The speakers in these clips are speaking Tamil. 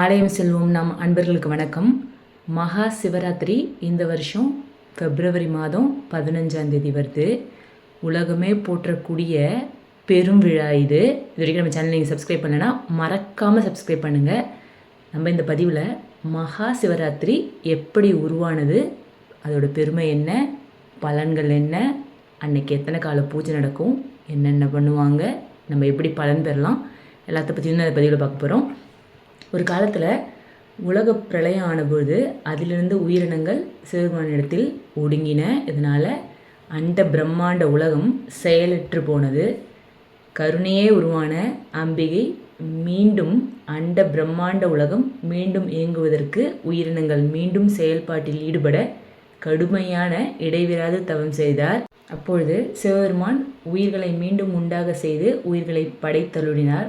ஆலயம் செல்வோம் நம் அன்பர்களுக்கு வணக்கம். மகா சிவராத்திரி இந்த வருஷம் பிப்ரவரி மாதம் பதினஞ்சாம் தேதி வருது. உலகமே போற்றக்கூடிய பெரும் விழா இது. இது வரைக்கும் நம்ம சேனல் நீங்கள் சப்ஸ்கிரைப் பண்ணலைன்னா மறக்காமல் சப்ஸ்கிரைப் பண்ணுங்கள் நம்ம இந்த பதிவில் மகா சிவராத்திரி எப்படி உருவானது அதோடய பெருமை என்ன பலன்கள் என்ன அன்னைக்கு எத்தனை கால பூஜை நடக்கும் என்னென்ன பண்ணுவாங்க நம்ம எப்படி பலன் பெறலாம் எல்லாத்த பற்றியும் அந்த பதிவில் பார்க்க போகிறோம் ஒரு காலத்தில் உலக பிரளயம் ஆனபோது அதிலிருந்து உயிரினங்கள் சிவபெருமானிடத்தில் ஒடுங்கின. இதனால் அண்ட பிரம்மாண்ட உலகம் செயலற்று போனது. கருணையே உருவான அம்பிகை மீண்டும் அண்ட பிரம்மாண்ட உலகம் மீண்டும் இயங்குவதற்கு உயிரினங்கள் மீண்டும் செயல்பாட்டில் ஈடுபட கடுமையான இடைவிராது தவம் செய்தார். அப்பொழுது சிவபெருமான் உயிர்களை மீண்டும் உண்டாக செய்து உயிர்களை படைத்தருளினார்.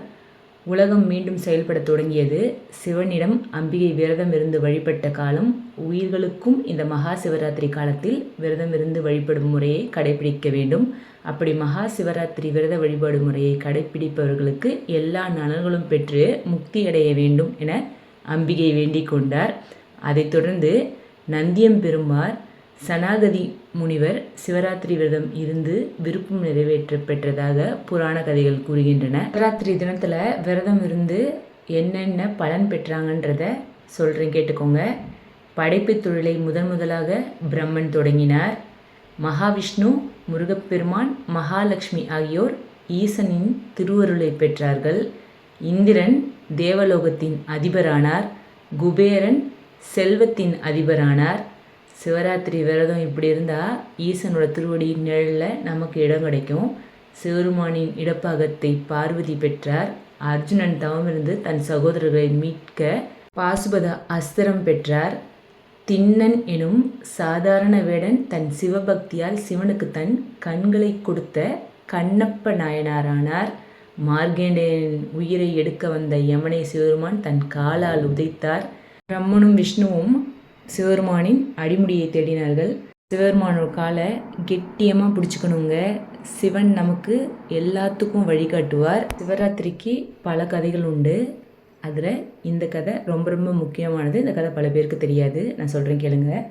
உலகம் மீண்டும் செயல்படத் தொடங்கியது. சிவனிடம் அம்பிகை விரதம் இருந்து வழிபட்ட காலம் உயிர்களுக்கும் இந்த மகா சிவராத்திரி காலத்தில் விரதம் இருந்து வழிபடும் முறையை கடைபிடிக்க வேண்டும். அப்படி மகா சிவராத்திரி விரத வழிபாடு முறையை கடைபிடிப்பவர்களுக்கு எல்லா நலன்களும் பெற்று முக்தி அடைய வேண்டும் என அம்பிகை வேண்டிக் கொண்டார். அதைத் தொடர்ந்து நந்தியம் பெருமார் சனாகதி முனிவர் சிவராத்திரி விரதம் இருந்து விருப்பம் நிறைவேற்ற பெற்றதாக புராண கதைகள் கூறுகின்றன. சிவராத்திரி தினத்தில் விரதம் இருந்து என்னென்ன பலன் பெற்றாங்கன்றத சொல்கிறேன் கேட்டுக்கோங்க. படைப்பு தொழிலை முதன் முதலாக பிரம்மன் தொடங்கினார். மகாவிஷ்ணு முருகப்பெருமான் மகாலட்சுமி ஆகியோர் ஈசனின் திருவருளை பெற்றார்கள். இந்திரன் தேவலோகத்தின் அதிபரானார். குபேரன் செல்வத்தின் அதிபரானார். சிவராத்திரி விரதம் இப்படி இருந்தால் ஈசனோட திருவடி நிழலில் நமக்கு இடம் கிடைக்கும். சிவருமானின் இடப்பாகத்தை பார்வதி பெற்றார். அர்ஜுனன் தவமிருந்து தன் சகோதரர்களை மீட்க பாசுபத அஸ்திரம் பெற்றார். திண்ணன் எனும் சாதாரண வேடன் தன் சிவபக்தியால் சிவனுக்கு தன் கண்களை கொடுத்த கண்ணப்ப நாயனாரானார். மார்கேண்டேயன் உயிரை எடுக்க வந்த யமனை சிவருமான் தன் காலால் உதைத்தார். பிரம்மனும் விஷ்ணுவும் சிவருமானின் அடிமுடியை தேடினார்கள். சிவருமானோட காலை கெட்டியமாக பிடிச்சிக்கணுங்க. சிவன் நமக்கு எல்லாத்துக்கும் வழிகாட்டுவார் சிவராத்திரிக்கு பல கதைகள் உண்டு. அதில் இந்த கதை ரொம்ப ரொம்ப முக்கியமானது. இந்த கதை பல பேருக்கு தெரியாது. நான் சொல்கிறேன் கேளுங்க.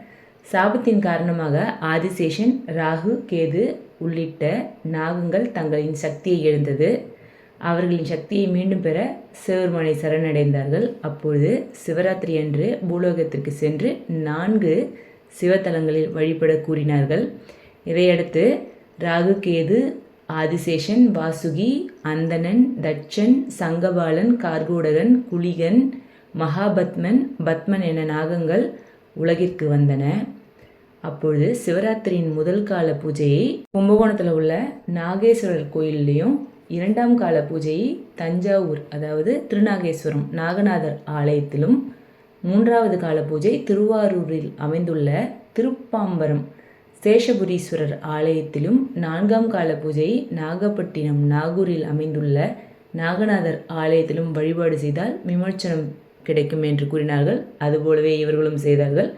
சாபத்தின் காரணமாக ஆதிசேஷன் ராகு கேது உள்ளிட்ட நாகங்கள் தங்களின் சக்தியை இழந்தது. அவர்களின் சக்தியை மீண்டும் பெற சிவருமனை சரணடைந்தார்கள். அப்பொழுது சிவராத்திரி அன்று பூலோகத்திற்கு சென்று நான்கு சிவத்தலங்களில் வழிபட கூறினார்கள். இதையடுத்து ராகு கேது ஆதிசேஷன் வாசுகி அந்தணன் தட்சன் சங்கபாலன் கார்கோடகன் குளிகன் மகாபத்மன் பத்மன் என நாகங்கள் உலகிற்கு வந்தன. அப்பொழுது சிவராத்திரியின் முதல் கால பூஜையை கும்பகோணத்தில் உள்ள நாகேஸ்வரர் கோயில்லையும் இரண்டாம் கால பூஜையை தஞ்சாவூர் அதாவது திருநாகேஸ்வரம் நாகநாதர் ஆலயத்திலும் மூன்றாவது கால பூஜை திருவாரூரில் அமைந்துள்ள திருப்பாம்பரம் சேஷபுரீஸ்வரர் ஆலயத்திலும் நான்காம் கால பூஜை நாகப்பட்டினம் நாகூரில் அமைந்துள்ள நாகநாதர் ஆலயத்திலும் வழிபாடு செய்தால் விமோச்சனம் கிடைக்கும் என்று கூறினார்கள். அதுபோலவே இவர்களும் செய்தார்கள்.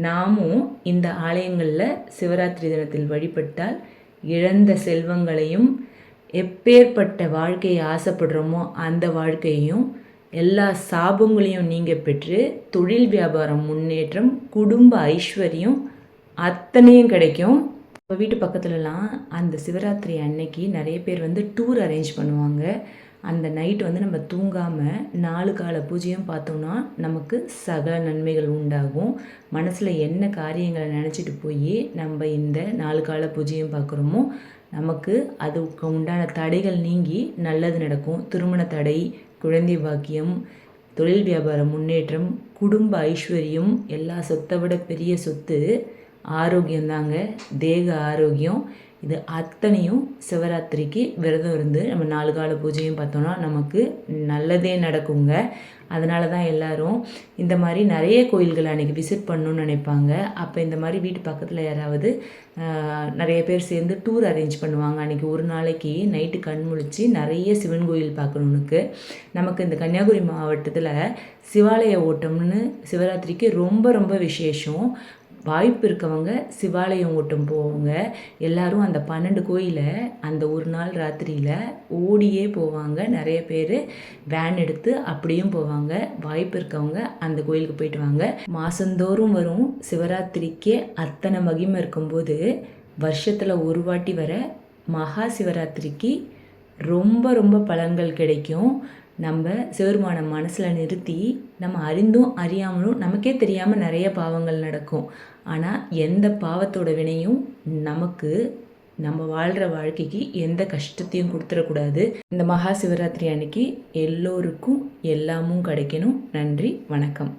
நாமும் இந்த ஆலயங்களில் சிவராத்திரி தினத்தில் வழிபட்டால் இழந்த செல்வங்களையும் எப்பேற்பட்ட வாழ்க்கையை ஆசைப்படுறோமோ அந்த வாழ்க்கையும் எல்லா சாபங்களையும் நீங்கள் பெற்று தொழில் வியாபாரம் முன்னேற்றம் குடும்ப ஐஸ்வர்யம் அத்தனையும் கிடைக்கும். இப்போ வீட்டு பக்கத்துலலாம் அந்த சிவராத்திரி அன்னைக்கு நிறைய பேர் வந்து டூர் அரேஞ்ச் பண்ணுவாங்க. அந்த நைட் வந்து நம்ம தூங்காமல் நாலு கால பூஜையும் பார்த்தோம்னா நமக்கு சகல நன்மைகள் உண்டாகும். மனசில் என்ன காரியங்களை நினச்சிட்டு போய் நம்ம இந்த நாலு கால பூஜையும் பார்க்குறோமோ நமக்கு அதுக்கு உண்டான தடைகள் நீங்கி நல்லது நடக்கும். திருமண தடை குழந்தை பாக்கியம் தொழில் வியாபார முன்னேற்றம் குடும்ப ஐஸ்வர்யம் எல்லா சொத்தை விட பெரிய சொத்து ஆரோக்கியம்தாங்க. தேக ஆரோக்கியம் இது அத்தனையும் சிவராத்திரிக்கு விரதம் இருந்து நம்ம நாலு கால பூஜையும் பார்த்தோன்னா நமக்கு நல்லதே நடக்குங்க. அதனால தான் எல்லாரும் இந்த மாதிரி நிறைய கோயில்கள் அன்றைக்கி விசிட் பண்ணணுன்னு நினைப்பாங்க. அப்போ இந்த மாதிரி வீட்டு பக்கத்தில் யாராவது நிறைய பேர் சேர்ந்து டூர் அரேஞ்ச் பண்ணுவாங்க. அன்றைக்கி ஒரு நாளைக்கு நைட்டு கண் முழிச்சு நிறைய சிவன் கோயில் பார்க்கணுனுக்கு நமக்கு இந்த கன்னியாகுமரி மாவட்டத்தில் சிவாலய ஓட்டம்னு சிவராத்திரிக்கு ரொம்ப ரொம்ப விசேஷம். வாய்ப்பு இருக்கவங்க சிவாலயம் கூட்டம் போவாங்க. எல்லாரும் அந்த பன்னெண்டு கோயிலை அந்த ஒரு நாள் ராத்திரியில் ஓடியே போவாங்க. நிறைய பேர் வேன் எடுத்து அப்படியும் போவாங்க. வாய்ப்பு இருக்கவங்க அந்த கோயிலுக்கு போயிட்டு வாங்க. மாதந்தோறும் வரும் சிவராத்திரிக்கே அத்தனை மகிமை இருக்கும்போது வருஷத்தில் ஒரு வாட்டி வர மகா சிவராத்திரிக்கு ரொம்ப ரொம்ப பலன்கள் கிடைக்கும். நம்ம சிவருமான மனசில் நிறுத்தி நம்ம அறிந்தும் அறியாமலும் நமக்கே தெரியாமல் நிறைய பாவங்கள் நடக்கும். ஆனால் எந்த பாவத்தோட வினையும் நமக்கு நம்ம வாழ்கிற வாழ்க்கைக்கு எந்த கஷ்டத்தையும் கொடுத்துடக்கூடாது இந்த மகா சிவராத்திரி அன்னைக்கு எல்லோருக்கும் எல்லாமும் கிடைக்கணும். நன்றி வணக்கம்.